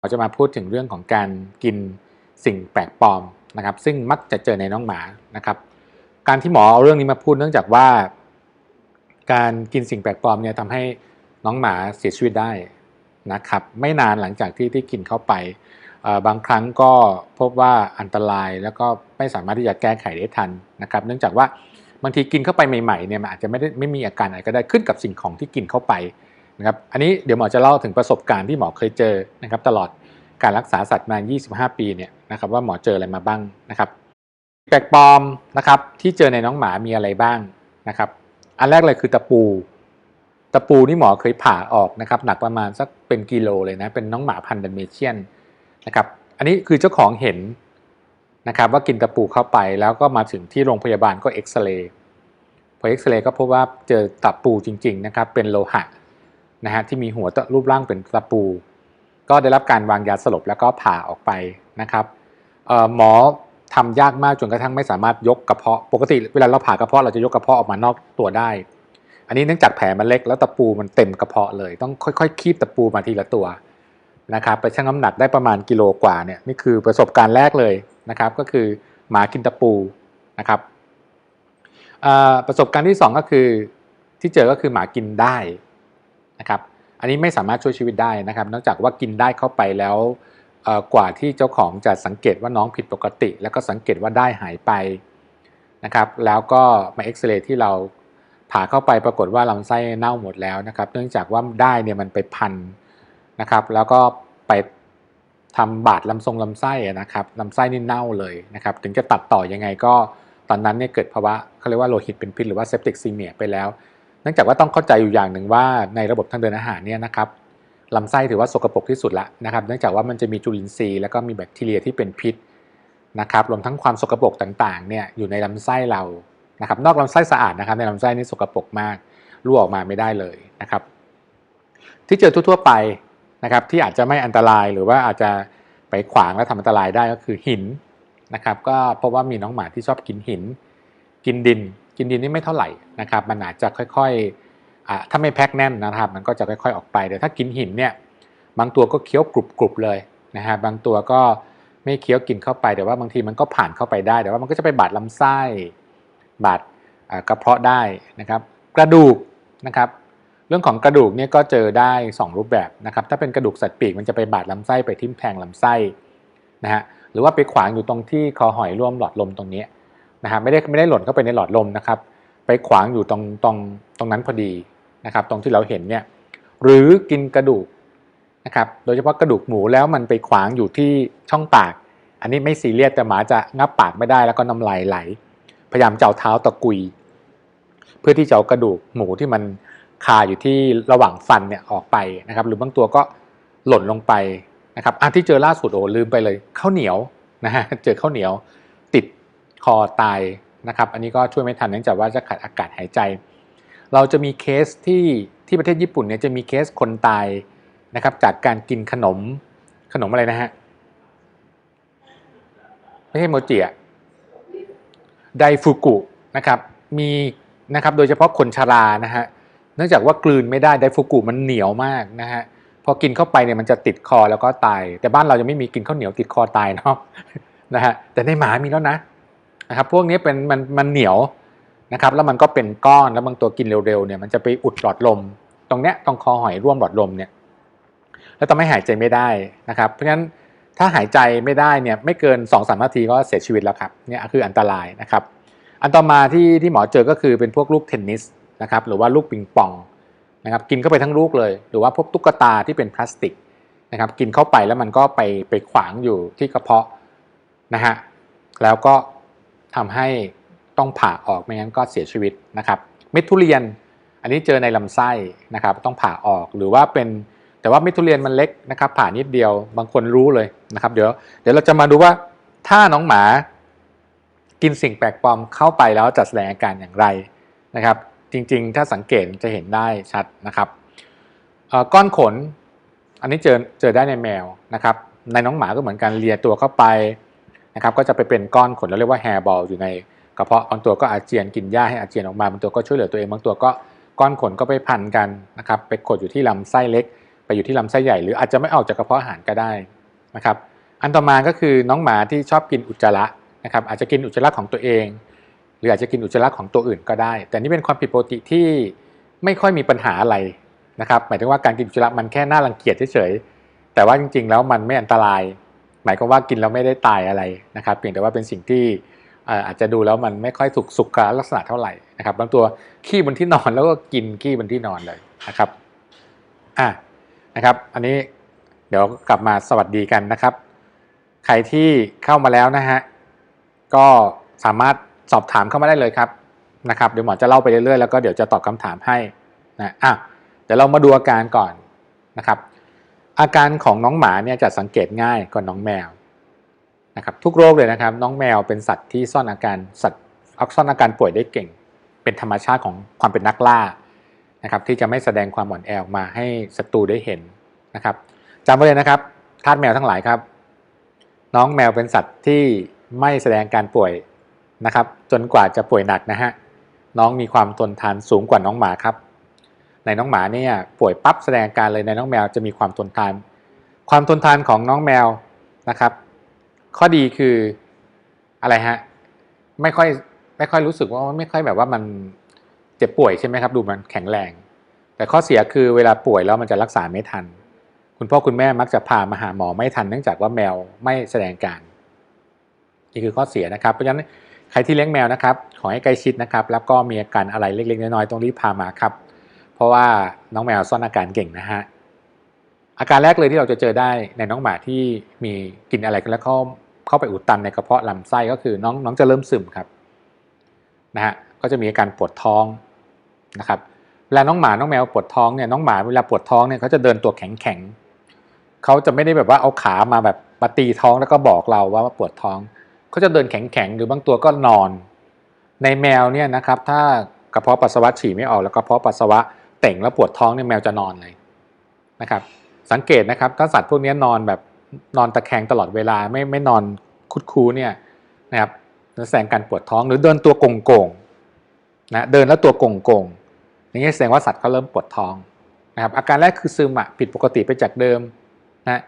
เราจะมาพูดถึงเรื่องของการกินสิ่งแปลกปลอมนะครับ ซึ่งมักจะเจอในน้องหมานะครับ การที่หมอเอาเรื่องนี้มาพูดเนื่องจากว่า การกินสิ่งแปลกปลอมเนี่ยทำให้น้องหมาเสียชีวิตได้นะครับ ไม่นานหลังจากที่ที่กินเข้าไป บางครั้งก็พบว่าอันตรายแล้วก็ไม่สามารถที่จะแก้ไขได้ทันนะครับ เนื่องจากว่าบางทีกินเข้าไปใหม่ๆเนี่ยมันอาจจะไม่ได้ไม่มีอาการอะไรก็ได้ขึ้นกับสิ่งของที่กินเข้าไป นะครับอันนี้เดี๋ยวหมอจะเล่าถึงประสบการณ์ที่หมอเคยเจอนะครับตลอดการรักษาสัตว์มา 25 ปีเนี่ยนะครับว่าหมอเจออะไรมาบ้างนะครับแปลกปลอมนะครับที่เจอในน้องหมามีอะไรบ้างนะครับ อันแรกเลยคือตะปู ตะปูนี่หมอเคยผ่าออกนะครับหนักประมาณสักเป็นกิโลเลยนะเป็นน้องหมาพันธุ์ดันเมเชียนนะครับอันนี้คือเจ้าของเห็นนะครับว่ากินตะปูเข้าไปแล้วก็มาถึงที่โรงพยาบาลก็เอ็กซเรย์พอเอ็กซเรย์ก็พบว่าเจอตะปูจริงๆนะครับเป็นโลหะ นะฮะที่มีหัวรูปร่างเป็นตะปู ก็ได้รับการวางยาสลบแล้วก็ผ่าออกไปนะครับหมอทำยากมากจนกระทั่งไม่สามารถยกกระเพาะปกติเวลาเราผ่ากระเพาะเราจะยกกระเพาะออกมานอกตัวได้ อันนี้เนื่องจากแผลมันเล็กแล้วตะปูมันเต็มกระเพาะเลย ต้องค่อยๆคีบตะปูมาทีละตัวนะครับไปชั่งน้ำหนักได้ประมาณกิโลกว่าเนี่ยนี่คือประสบการณ์แรกเลยนะครับก็คือหมากินตะปูนะครับประสบการณ์ที่ 2 ก็คือที่เจอก็คือหมากินได้ นะครับอันนี้ไม่สามารถช่วยชีวิตได้นะครับ นอกจากว่ากินได้เข้าไปแล้วกว่าที่เจ้าของจะสังเกตว่าน้องผิดปกติ แล้วก็สังเกตว่าได้หายไปนะครับ แล้วก็มาเอ็กซเรย์ที่เราผ่าเข้าไปปรากฏว่าลำไส้เน่าหมดแล้วนะครับ เนื่องจากว่าได้เนี่ยมันไปพันนะครับ แล้วก็ไปทำบาดลำทรงลำไส้นะครับลำไส้นี่เน่าเลยนะครับ ถึงจะตัดต่อยังไงก็ตอนนั้นเนี่ยเกิดภาวะเขาเรียกว่าโลหิตเป็นพิษหรือว่าเซปติกซีเมียไปแล้ว เนื่องจากว่าต้องเข้าใจอยู่อย่างหนึ่งว่าในระบบทางเดินอาหารเนี่ยนะครับลำไส้ถือว่าสกปรกที่สุดละนะครับ เนื่องจากว่ามันจะมีจุลินทรีย์แล้วก็มีแบคทีเรียที่เป็นพิษนะครับ รวมทั้งความสกปรกต่างๆเนี่ยอยู่ในลำไส้เรานะครับ นอกลำไส้สะอาดนะครับ ในลำไส้นี่สกปรกมากรั่วออกมาไม่ได้เลยนะครับ ที่เจอทั่วๆไปนะครับ ที่อาจจะไม่อันตรายหรือว่าอาจจะไปขวางและทำอันตรายได้ก็คือหินนะครับ ก็เพราะว่ามีน้องหมาที่ชอบกินหิน กินดิน กินดินนี่ไม่เท่าไหร่นะครับมันอาจจะค่อยๆถ้าไม่แพ็คแน่นนะครับ มันก็จะค่อยๆออกไปแต่ถ้ากินหินเนี่ยบางตัวก็เคี้ยวกรุบๆเลยนะฮะบางตัวก็ไม่เคี้ยวกินเข้าไปแต่ว่าบางทีมันก็ผ่านเข้าไปได้ แต่ว่ามันก็จะไปบาดลำไส้บาดกระเพาะได้นะครับกระดูกนะครับเรื่องของกระดูกเนี่ยก็เจอได้ 2 รูปแบบนะครับถ้าเป็นกระดูกสัตว์ปีกมันจะไปบาดลำไส้ไปทิ่มแทงลำไส้นะฮะหรือว่าไปขวางอยู่ตรงที่คอหอยร่วมหลอดลมตรงนี้ นะฮะไม่ได้ไม่ได้หล่นเข้าไปในหลอดลมนะครับ ไปขวางอยู่ตรงตรงตรงนั้นพอดีนะครับ ตรงที่เราเห็นเนี่ยหรือกินกระดูกนะครับ โดยเฉพาะกระดูกหมูแล้วมันไปขวางอยู่ที่ช่องปาก อันนี้ไม่ซีเรียสแต่หมาจะงับปากไม่ได้แล้วก็น้ำลายไหล พยายามเจ้าเท้าตะกุย เพื่อที่จะเอากระดูกหมูที่มันคาอยู่ที่ระหว่างฟันเนี่ยออกไปนะครับ หรือบางตัวก็หล่นลงไปนะครับอันที่เจอล่าสุดโอ้ลืมไปเลยข้าวเหนียวนะฮะเจอข้าวเหนียว คอตายนะครับ อันนี้ก็ช่วยไม่ทันเนื่องจากว่าจะขาดอากาศหายใจ เราจะมีเคสที่ที่ประเทศญี่ปุ่นเนี่ยจะมีเคสคนตายนะครับ จากการกินขนมขนมอะไรนะฮะไม่ใช่โมจิอะไดฟูกุนะครับ มีนะครับโดยเฉพาะคนชรานะฮะเนื่องจากว่ากลืนไม่ได้ไดฟูกุมันเหนียวมากนะฮะพอกินเข้าไปเนี่ยมันจะติดคอแล้วก็ตาย แต่บ้านเราจะไม่มีกินข้าวเหนียวติดคอตายเนาะนะฮะแต่ในหมามีแล้วนะ นะครับพวกนี้เป็นมันมันเหนียวนะครับแล้วมันก็เป็นก้อนแล้วบางตัวกินเร็วๆเนี่ยมันจะไปอุดหลอดลม ตรงเนี้ยตรงคอหอยร่วมหลอดลมเนี่ยแล้วทำให้หายใจไม่ได้นะครับ เพราะฉะนั้นถ้าหายใจไม่ได้เนี่ยไม่เกิน2อสนาทีก็เสียชีวิตแล้วครับเนี่ยคืออันตรายนะครับ อันต่อมาที่ที่หมอเจอก็คือเป็นพวกลูกเทนนิสนะครับหรือว่าลูกปิงปองนะครับกินเข้าไปทั้งลูกเลย หรือว่าพวกตุ๊กตาที่เป็นพลาสติกนะครับกินเข้าไปแล้วมันก็ไปไปขวางอยู่ที่กระเพาะนะฮะแล้วก็ ทำให้ต้องผ่าออกไม่งั้นก็เสียชีวิตนะครับ เม็ดทุเรียนอันนี้เจอในลำไส้นะครับ ต้องผ่าออกหรือว่าเป็นแต่ว่าเม็ดทุเรียนมันเล็กนะครับ ผ่านิดเดียวบางคนรู้เลยนะครับ เดี๋ยวเดี๋ยวเราจะมาดูว่าถ้าน้องหมากินสิ่งแปลกปลอมเข้าไปแล้วจะแสดงอาการอย่างไรนะครับ จริงๆ ถ้าสังเกตจะเห็นได้ชัดนะครับก้อนขนอันนี้เจอเจอได้ในแมวนะครับ ในน้องหมาก็เหมือนกันเลียตัวเข้าไป นะครับก็จะไปเป็นก้อนขนเราเรียกว่าแฮร์บอลอยู่ในกระเพาะบางตัวก็อาเจียนกินหญ้าให้อาเจียนออกมาบางตัวก็ช่วยเหลือตัวเองบางตัวก็ก้อนขนก็ไปพันกันนะครับไปกดอยู่ที่ลำไส้เล็ก ไปอยู่ที่ลำไส้ใหญ่ หรืออาจจะไม่ออกจากกระเพาะอาหารก็ได้นะครับอันต่อมาก็คือน้องหมาที่ชอบกินอุจจาระนะครับอาจจะกินอุจจาระของตัวเอง หรืออาจจะกินอุจจาระของตัวอื่นก็ได้ แต่นี่เป็นความผิดปกติที่ไม่ค่อยมีปัญหาอะไรนะครับหมายถึงว่าการกินอุจจาระมันแค่น่ารังเกียจเฉยๆแต่ว่าจริงๆ แล้วมันไม่อันตราย หมายความว่ากินแล้วไม่ได้ตายอะไรนะครับเพียงแต่ว่าเป็นสิ่งที่อาจจะดูแล้วมันไม่ค่อยถูกสุขลักษณะเท่าไหร่นะครับบางตัวขี้บนที่นอนแล้วก็กินขี้บนที่นอนเลยนะครับอะนะครับ อันนี้เดี๋ยวกลับมาสวัสดีกันนะครับ ใครที่เข้ามาแล้วนะฮะก็สามารถสอบถามเข้ามาได้เลยครับนะครับเดี๋ยวหมอจะเล่าไปเรื่อยๆแล้วก็เดี๋ยวจะตอบคำถามให้นะอะเดี๋ยวเรามาดูอาการก่อนนะครับ อาการของน้องหมาเนี่ยจะสังเกตง่ายกว่าน้องแมวนะครับทุกโรคเลยนะครับ น้องแมวเป็นสัตว์ที่ซ่อนอาการสัตว์ซ่อนอาการป่วยได้เก่ง เป็นธรรมชาติของความเป็นนักล่านะครับที่จะไม่แสดงความอ่อนแอออกมาให้ศัตรูได้เห็นนะครับจำไว้เลยนะครับทาสแมวทั้งหลายครับ น้องแมวเป็นสัตว์ที่ไม่แสดงการป่วยนะครับ จนกว่าจะป่วยหนักนะฮะน้องมีความทนทานสูงกว่าน้องหมาครับ ในน้องหมาเนี่ยป่วยปั๊บแสดงอาการเลยในน้องแมวจะมีความทนทาน ความทนทานของน้องแมวนะครับ ข้อดีคืออะไรฮะไม่ค่อยไม่ค่อยรู้สึกว่าไม่ค่อยแบบว่ามันเจ็บป่วยใช่ไหมครับดูมันแข็งแรง แต่ข้อเสียคือเวลาป่วยแล้วมันจะรักษาไม่ทัน คุณพ่อคุณแม่มักจะพามาหาหมอไม่ทันเนื่องจากว่าแมวไม่แสดงการนี่คือข้อเสียนะครับ เพราะฉะนั้นใครที่เลี้ยงแมวนะครับ ขอให้ใกล้ชิดนะครับ แล้วก็มีอาการอะไรเล็กๆ น้อยๆต้องรีบพามาครับ ราะว่าน้องแมวซ่อนอาการเก่งนะฮะอาการแรกเลยที่เราจะเจอได้ในน้องหมาที่มีกินอะไรกันแล้วเข้าเข้าไปอุดตันในกระเพาะลำไส้ก็คือน้องน้องจะเริ่มซึมครับนะฮะก็จะมีอาการปวดท้องนะครับเวลาน้องหมาน้องแมวปวดท้องเนี่ยน้องหมาเวลาปวดท้องเนี่ยเขาจะเดินตัวแข็งแข็งเขาจะไม่ได้แบบว่าเอาขามาแบบมาตีท้องแล้วก็บอกเราว่าปวดท้องเขาจะเดินแข็งแข็งหรือบางตัวก็นอน ในแมวเนี่ยนะครับถ้ากระเพาะปัสสาวะฉี่ไม่ออกแล้วกระเพาะปัสสาวะ เต่งแล้วปวดท้องเนี่ยแมวจะนอนเลยนะครับ สังเกตนะครับถ้าสัตว์พวกนี้นอนแบบนอนตะแคงตลอดเวลาไม่ไม่นอนคุดคูเนี่ยนะครับแสดงการปวดท้องหรือเดินตัวโก่งๆนะเดินแล้วตัวโก่งๆอย่างนี้แสดงว่าสัตว์เขาเริ่มปวดท้องนะครับอาการแรกคือซึมอะผิดปกติไปจากเดิมนะ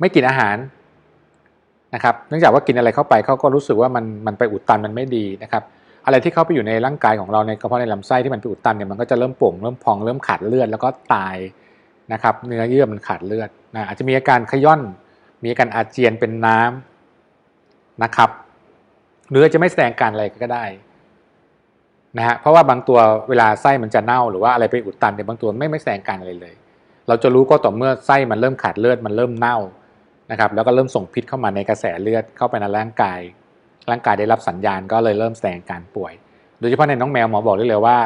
ไม่กินอาหารนะครับ เนื่องจากว่ากินอะไรเข้าไปเขาก็รู้สึกว่ามันมันไปอุดตันมันไม่ดีนะครับ อะไรที่เข้าไปอยู่ในร่างกายของเราในกระเพาะในลำไส้ที่มันไปอุดตันเนี่ยมันก็จะเริ่มป่งเริ่มพองเริ่มขาดเลือดแล้วก็ตายนะครับเนื้อเยื่อมันขาดเลือดนะอาจจะมีอาการขย่อน มีอาการอาเจียนเป็นน้ำนะครับหรืออจะไม่แสดงการอะไรก็ได้นะฮะเพราะว่าบางตัวเวลาไส้มันจะเน่าหรือว่าอะไรไปอุดตันเนี่ยบางตัวไม่ไม่แสดงการอะไรเลย เราจะรู้ก็ต่อเมื่อไส้มันเริ่มขาดเลือดมันเริ่มเน่านะครับแล้วก็เริ่มส่งพิษเข้ามาในกระแสเลือดเข้าไปในร่างกาย ร่างกายได้รับสัญญาณก็เลยเริ่มแสดงการป่วย โดยเฉพาะในน้องแมวหมอบอกได้เลยว่า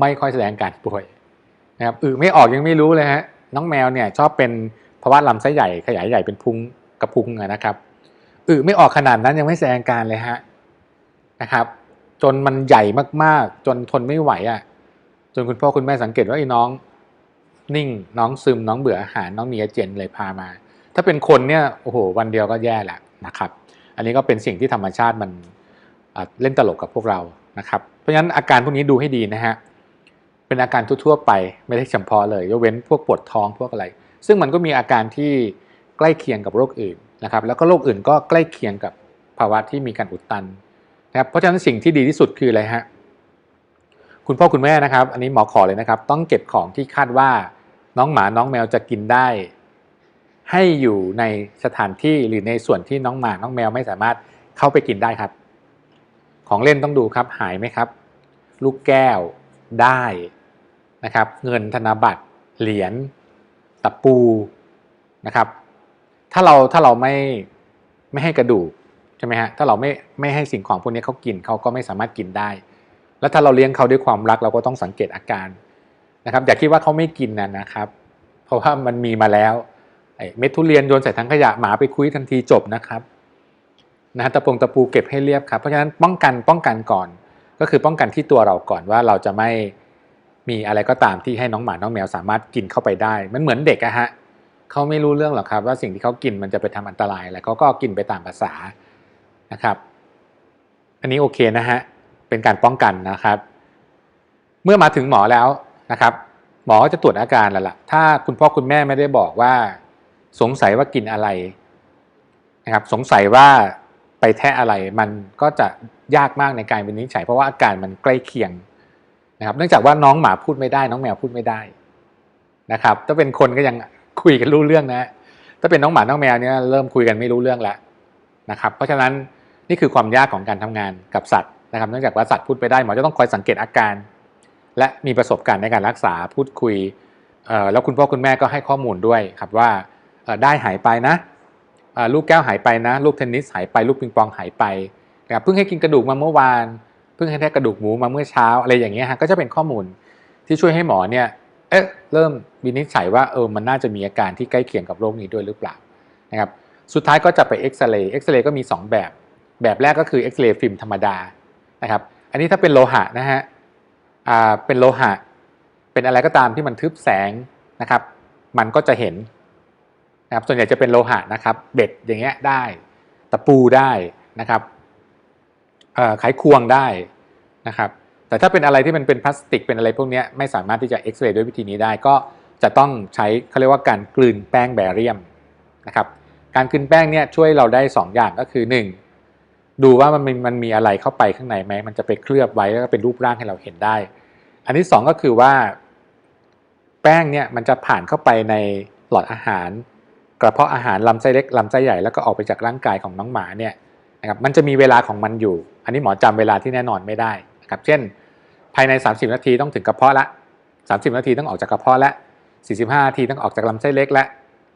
ไม่ค่อยแสดงการป่วยนะครับอือไม่ออกยังไม่รู้เลยฮะน้องแมวเนี่ยชอบเป็นภาวะลำไส้ใหญ่ขยายใหญ่เป็นพุงกระพุ้งนะครับอือไม่ออกขนาดนั้นยังไม่แสดงการเลยฮะนะครับ จนมันใหญ่มากๆ จนทนไม่ไหวอะจนคุณพ่อคุณแม่สังเกตว่าไอ้น้อง นิ่งน้องซึมน้องเบื่ออาหารน้องมีอาเจียนเลยพามา ถ้าเป็นคนเนี่ยโอ้โหวันเดียวก็แย่แหละนะครับ อันนี้ก็เป็นสิ่งที่ธรรมชาติมันเล่นตลกกับพวกเรานะครับ เพราะฉะนั้นอาการพวกนี้ดูให้ดีนะฮะเป็นอาการทั่วๆไปไม่ได้เฉพาะเลยยกเว้นพวกปวดท้องพวกอะไร ซึ่งมันก็มีอาการที่ใกล้เคียงกับโรคอื่นนะครับ แล้วก็โรคอื่นก็ใกล้เคียงกับภาวะที่มีการอุดตันนะครับเพราะฉะนั้นสิ่งที่ดีที่สุดคืออะไรฮะคุณพ่อคุณแม่นะครับ อันนี้หมอขอเลยนะครับ ต้องเก็บของที่คาดว่าน้องหมาน้องแมวจะกินได้ ให้อยู่ในสถานที่หรือในส่วนที่น้องหมาน้องแมวไม่สามารถเข้าไปกินได้ครับ ของเล่นต้องดูครับหายไหมครับ ลูกแก้วได้นะครับ เงินธนบัตร เหรียญตะปูนะครับ ถ้าเราถ้าเราไม่ไม่ให้กระดูกใช่ไหมฮะถ้าเราไม่ไม่ให้สิ่งของพวกนี้เขากินเขาก็ไม่สามารถกินได้ แล้วถ้าเราเลี้ยงเขาด้วยความรักเราก็ต้องสังเกตอาการนะครับอย่าคิดว่าเขาไม่กินนะนะครับ เพราะว่ามันมีมาแล้ว เม็ดทุเรียนโยนใส่ถังขยะหมาไปคุยทันทีจบนะครับนะฮะตะปงตะปูเก็บให้เรียบครับ เพราะฉะนั้นป้องกันป้องกันก่อน ก็คือป้องกันที่ตัวเราก่อนว่าเราจะไม่มีอะไรก็ตามที่ให้น้องหมาน้องแมวสามารถกินเข้าไปได้ มันเหมือนเด็กอะฮะเขาไม่รู้เรื่องหรอกครับ ว่าสิ่งที่เขากินมันจะไปทำอันตรายอะไรเขาก็กินไปตามภาษานะครับ อันนี้โอเคนะฮะเป็นการป้องกันนะครับ เมื่อมาถึงหมอแล้วนะครับ หมอก็จะตรวจอาการแล้วล่ะถ้าคุณพ่อคุณแม่ไม่ได้บอกว่า สงสัยว่ากินอะไรนะครับสงสัยว่าไปแทะอะไรมันก็จะยากมากในการวินิจฉัย เพราะว่าอาการมันใกล้เคียงนะครับเนื่องจากว่าน้องหมาพูดไม่ได้ น้องแมวพูดไม่ได้นะครับถ้าเป็นคนก็ยังคุยกันรู้เรื่องนะ ถ้าเป็นน้องหมาน้องแมวเนี่ยเริ่มคุยกันไม่รู้เรื่องแล้วนะครับเพราะฉะนั้นนี่คือความยากของการทำงานกับสัตว์นะครับเนื่องจากว่าสัตว์พูดไปได้หมอจะต้องคอยสังเกตอาการ และมีประสบการณ์ในการรักษาพูดคุยแล้วคุณพ่อคุณแม่ก็ให้ข้อมูลด้วยครับว่า ได้หายไปนะลูกแก้วหายไปนะ ลูกเทนนิสหายไปลูกปิงปองหายไปนะครับเพิ่งให้กินกระดูกมาเมื่อวาน เพิ่งให้แทะกระดูกหมูมาเมื่อเช้าอะไรอย่างเงี้ยฮะก็จะเป็นข้อมูลที่ช่วยให้หมอเนี่ยเอ๊ะเริ่มวินิจฉัยว่าเออมันน่าจะมีอาการที่ใกล้เคียงกับโรคนี้ด้วยหรือเปล่านะครับสุดท้ายก็จะไปเอ็กซเรย์เอ็กซเรย์ก็มี 2 แบบ แบบแรกก็คือเอ็กซเรย์ฟิล์มธรรมดานะครับอันนี้ถ้าเป็นโลหะนะฮะอ่าเป็นโลหะ เป็นอะไรก็ตามที่มันทึบแสงนะครับ มันก็จะเห็น นะครับส่วนใหญ่จะเป็นโลหะนะครับ เบ็ดอย่างเงี้ยได้ ตะปูได้นะครับไขควงได้นะครับ แต่ถ้าเป็นอะไรที่มันเป็นพลาสติกเป็นอะไรพวกเนี้ยไม่สามารถที่จะเอ็กซเรย์ด้วยวิธีนี้ได้ก็จะต้องใช้เขาเรียกว่าการกลืนแป้งแบเรียมนะครับ การกลืนแป้งเนี่ยช่วยเราได้ 2 อย่างก็คือ 1 ดูว่ามันมีมันมีอะไรเข้าไปข้างในไหมมันจะไปเคลือบไว้แล้วก็เป็นรูปร่างให้เราเห็นได้ อันที่ 2 ก็คือว่า แป้งเนี่ยมันจะผ่านเข้าไปในหลอดอาหาร กระเพาะอาหารลำไส้เล็กลำไส้ใหญ่แล้วก็ออกไปจากร่างกายของน้องหมาเนี่ยนะครับมันจะมีเวลาของมันอยู่ อันนี้หมอจำเวลาที่แน่นอนไม่ได้นะครับเช่น ภายใน 30 นาทีต้องถึงกระเพาะละ 30 นาทีต้องออกจากกระเพาะละ 45 นาทีต้องออกจากลำไส้เล็กและ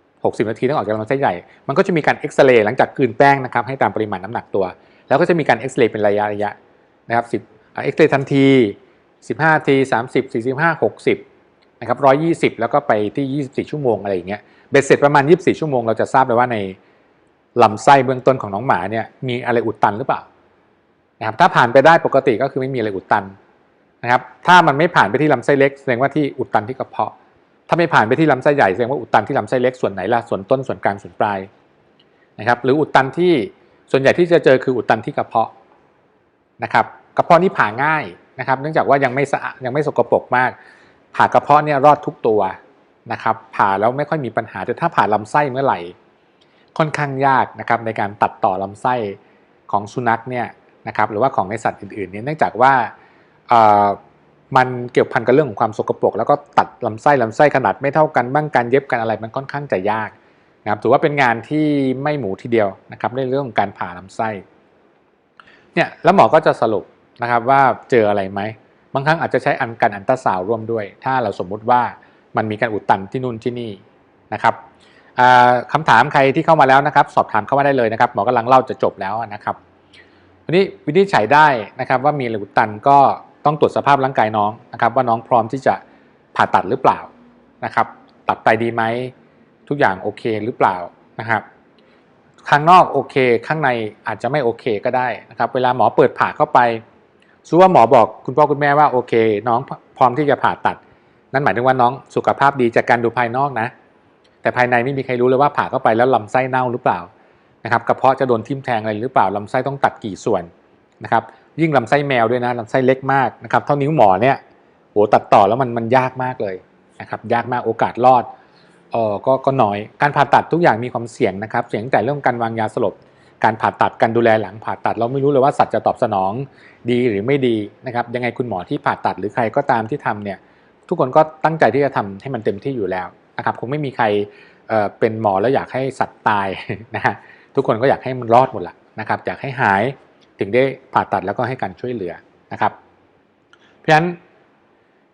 60 นาทีต้องออกจากลำไส้ใหญ่ มันก็จะมีการเอ็กซเรย์หลังจากกืนแป้งนะครับให้ตามปริมาณน้ำหนักตัว แล้วก็จะมีการเอ็กซเรย์เป็นระยะระยะนะครับ10เอ็กซเรย์ทันที 15นาที 30 45 60นะครับ120 แล้วก็ไปที่ 24 ชั่วโมงอะไรอย่างเงี้ย เบ็ดเสร็จประมาณ 24 ชั่วโมงเราจะทราบเลยว่าในลำไส้เบื้องต้นของน้องหมาเนี่ยมีอะไรอุดตันหรือเปล่านะครับถ้าผ่านไปได้ปกติก็คือไม่มีอะไรอุดตันนะครับถ้ามันไม่ผ่านไปที่ลำไส้เล็กแสดงว่าที่อุดตันที่กระเพาะ ถ้าไม่ผ่านไปที่ลำไส้ใหญ่แสดงว่าอุดตันที่ลำไส้เล็กส่วนไหนล่ะส่วนต้นส่วนกลางส่วนปลายนะครับหรืออุดตันที่ส่วนใหญ่ที่จะเจอคืออุดตันที่กระเพาะนะครับกระเพาะนี่ผ่าง่ายนะครับ เนื่องจากว่ายังไม่สะอาดยังไม่สกปรกมาก ผ่ากระเพาะเนี่ยรอดทุกตัว นะครับผ่าแล้วไม่ค่อยมีปัญหาแต่ถ้าผ่าลำไส้เมื่อไหร่ ค่อนข้างยากนะครับในการตัดต่อลำไส้ของสุนัขเนี่ยนะครับหรือว่าของในสัตว์อื่นๆเนี่ยเนื่องจากว่ามันเกี่ยวพันกับเรื่องของความสกปรกแล้วก็ตัดลำไส้ลำไส้ขนาดไม่เท่ากันบ้างการเย็บกันอะไรมันค่อนข้างจะยากนะครับถือว่าเป็นงานที่ไม่หมูทีเดียวนะครับในเรื่องของการผ่าลำไส้เนี่ยแล้วหมอก็จะสรุปนะครับว่าเจออะไรไหมบางครั้งอาจจะใช้อันการอันตราซาวร่วมด้วย ถ้าเราสมมุติว่า มันมีการอุดตันที่นู่นที่นี่นะครับอ่าคำถามใครที่เข้ามาแล้วนะครับ สอบถามเข้ามาได้เลยนะครับหมอกำลังเล่าจะจบแล้วนะครับวันนี้วินิจฉัยได้นะครับว่ามีอะไรอุดตันก็ต้องตรวจสภาพร่างกายน้องนะครับ ว่าน้องพร้อมที่จะผ่าตัดหรือเปล่านะครับ ตัดไตดีไหมทุกอย่างโอเคหรือเปล่านะครับข้างนอกโอเค ข้างในอาจจะไม่โอเคก็ได้นะครับ เวลาหมอเปิดผ่าเข้าไปสู้ว่าหมอบอกคุณพ่อคุณแม่ว่าโอเค น้องพร้อมที่จะผ่าตัด นั่นหมายถึงว่าน้องสุขภาพดีจากการดูภายนอกนะ แต่ภายในไม่มีใครรู้เลยว่าผ่าเข้าไปแล้วลำไส้เน่าหรือเปล่านะครับกระเพาะจะโดนทิ่มแทงอะไรหรือเปล่าลำไส้ต้องตัดกี่ส่วนนะครับยิ่งลำไส้แมวด้วยนะลำไส้เล็กมากนะครับเท่านิ้วหมอเนี่ยโหตัดต่อแล้วมันมันยากมากเลยนะครับยากมากโอกาสรอดเออก็ก็น้อยการผ่าตัดทุกอย่างมีความเสี่ยงนะครับ เสี่ยงตั้งแต่เรื่องการวางยาสลบ การผ่าตัดการดูแลหลังผ่าตัดเราไม่รู้เลยว่าสัตว์จะตอบสนองดีหรือไม่ดีนะครับยังไงคุณหมอที่ผ่าตัดหรือใครก็ตามที่ทำเนี่ย ทุกคนก็ตั้งใจที่จะทำให้มันเต็มที่อยู่แล้วนะครับคงไม่มีใครเเป็นหมอแล้วอยากให้สัตว์ตายนะฮะทุกคนก็อยากให้มันรอดหมดละนะครับอยากให้หายถึงได้ผ่าตัดแล้วก็ให้การช่วยเหลือนะครับ เพราะฉะนั้น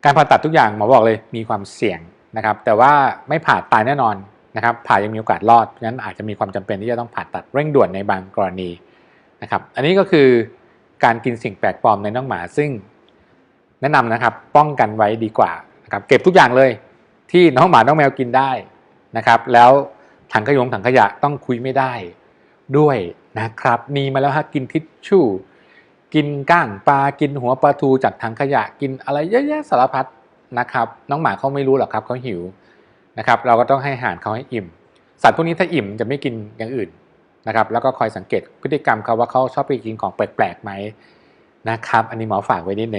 การผ่าตัดทุกอย่างหมอบอกเลยมีความเสี่ยงนะครับ แต่ว่าไม่ผ่าตายแน่นอนนะครับ ผ่ายังมีโอกาสรอดเพราะฉะนั้นอาจจะมีความจำเป็นที่จะต้องผ่าตัดเร่งด่วนในบางกรณีนะครับ อันนี้ก็คือการกินสิ่งแปลกปลอมในน้องหมาซึ่งแนะนำนะครับป้องกันไว้ดีกว่า นะครับเก็บทุกอย่างเลยที่น้องหมาน้องแมวกินได้นะครับแล้วถังขยงถังขยะต้องคุยไม่ได้ด้วยนะครับมีมาแล้วฮะกินทิชชู่ กินก้างปลากินหัวปลาทูจากถังขยะกินอะไรเยอะแยะสารพัดนะครับน้องหมาเขาไม่รู้หรอกครับเขาหิวนะครับเราก็ต้องให้อาหารเขาให้อิ่ม สัตว์พวกนี้ถ้าอิ่มจะไม่กินอย่างอื่นนะครับแล้วก็คอยสังเกตพฤติกรรมเขาว่าเขาชอบไปกินของแปลกๆไหมนะครับอันนี้หมอฝากไว้นิดหนึ่ง